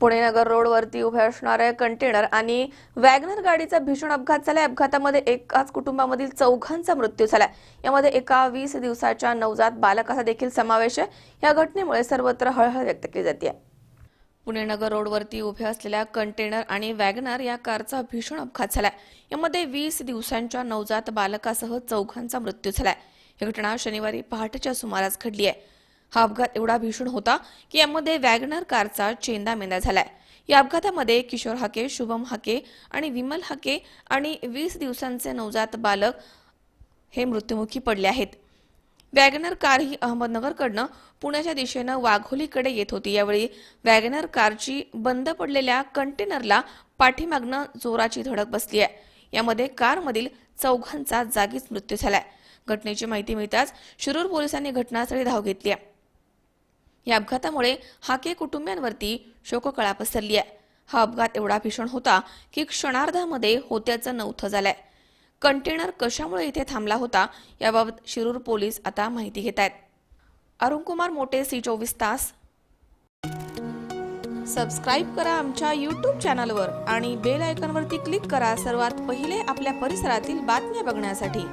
पुणे नगर रोडवरती उभे असणारे कंटेनर आणि वॅगनर गाडीचा भीषण अपघात झालाय. अपघातामध्ये एकाच कुटुंबामधील चौघांचा मृत्यू झालाय. यामध्ये एका वीस दिवसाच्या नवजात बालकाचा देखील समावेश आहे. या घटनेमुळे सर्वत्र हळहळ व्यक्त केली जाते. पुणे नगर रोडवरती उभे असलेल्या कंटेनर आणि वॅगनर या कारचा भीषण अपघात झालाय. यामध्ये वीस दिवसांच्या नवजात बालकासह चौघांचा मृत्यू झालाय. ही घटना शनिवारी पहाटेच्या सुमारास घडली आहे. हा अपघात एवढा भीषण होता की यामध्ये वॅगनर कारचा चेंदा मेंदा झालाय. या अपघातामध्ये किशोर हाके शुभम हाके आणि विमल हाके आणि वीस दिवसांचे नवजात बालक हे मृत्युमुखी पडले आहेत. वॅगनर कार ही अहमदनगरकडनं पुण्याच्या दिशेनं वाघोलीकडे येत होती. यावेळी वॅगनर कारची बंद पडलेल्या कंटेनरला पाठीमागनं जोराची धडक बसली आहे. यामध्ये कारमधील चौघांचा जागीच मृत्यू झालाय. घटनेची माहिती मिळताच शिरूर पोलिसांनी घटनास्थळी धाव घेतली आहे. या अपघातामुळे हाके कुटुंबियांवरती शोककळा पसरली आहे. हा अपघात एवढा भीषण होता की क्षणार्धामध्ये होत्याचं नवथं झालंय. कंटेनर कशामुळे इथे थांबला होता याबाबत शिरूर पोलीस आता माहिती घेत आहेत. अरुणकुमार मोटे सी चोवीस तास. सबस्क्राईब करा आमच्या यूट्यूब चॅनलवर आणि बेल आयकॉनवरती क्लिक करा सर्वात पहिले आपल्या परिसरातील बातम्या बघण्यासाठी.